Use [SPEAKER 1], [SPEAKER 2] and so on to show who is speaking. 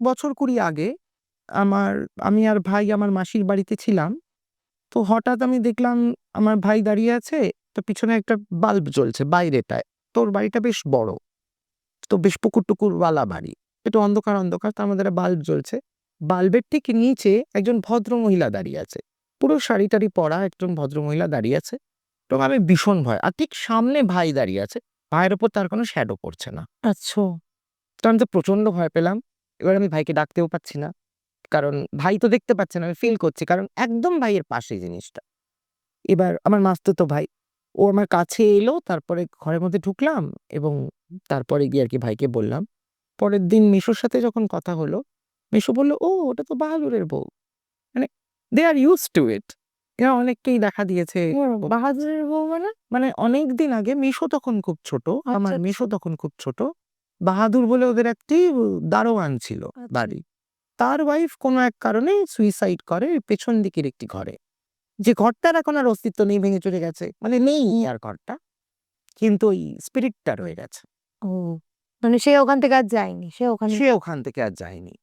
[SPEAKER 1] বছর কুড়ি আগে আমার আমি আর ভাই আমার মাসির বাড়িতে ছিলাম। তো হঠাৎ আমি দেখলাম আমার ভাই দাঁড়িয়ে আছে তো পিছনে একটা বাল্ব জ্বলছে বাইরেটায়। তোর বাড়িটা বেশ বড় তো বেশ পুকুর টুকুরওয়ালা বাড়ি। একটু অন্ধকার অন্ধকার তার মধ্যে বাল্ব জ্বলছে। বাল্বের ঠিক নিচে একজন ভদ্র মহিলা দাঁড়িয়ে আছে। পুরো শাড়ি টাড়ি পরা একজন ভদ্র মহিলা দাঁড়িয়ে আছে। তো আমি ভীষণ ভয় আর ঠিক সামনে ভাই দাঁড়িয়ে আছে। ভাইয়ের ওপর তার কোনো শ্যাডো পড়ছে না।
[SPEAKER 2] আচ্ছা।
[SPEAKER 1] তো আমি তো প্রচণ্ড ভয় পেলাম। এবার আমি ভাইকে ডাকতেও পাচ্ছি না। কারণ ভাই তো দেখতে পাচ্ছে না আমি ফিল করছি। কারণ একদম ভাইয়ের পাশে জিনিসটা। এবার আমার মাস্তুতো ভাই ও আমার কাছে এলো তারপরে ঘরের মধ্যে ঢুকলাম এবং তারপরে গিয়ে আর কি ভাইকে বললাম। পরের দিন মিশুর সাথে যখন কথা হলো মিশু বলল ও ওটা তো বাহাদুরের বউ। মানে দে আর ইউজ টু ইট এরা অনেককেই দেখা দিয়েছে।
[SPEAKER 2] বাহাদুরের বউ মানে
[SPEAKER 1] মানে অনেক দিন আগে মিশো তখন খুব ছোট আমার
[SPEAKER 2] আচ্ছা।
[SPEAKER 1] মিশো তখন খুব ছোট। বাহাদুর বলে ওদের একটি দারোয়ান ছিল
[SPEAKER 2] আচ্ছা।
[SPEAKER 1] বাড়ি। তার ওয়াইফ কোনো এক কারণে সুইসাইড করে পেছন দিকের একটি ঘরে। যে ঘরটার এখন আর অস্তিত্ব নেই ভেঙে চলে গেছে। মানে নেই আর ঘরটা কিন্তু ওই স্পিরিটটা রয়ে গেছে।
[SPEAKER 2] ও মানে সে ওখান থেকে আর যায়নি সে ওখানে
[SPEAKER 1] সে ওখান থেকে আর যায়নি।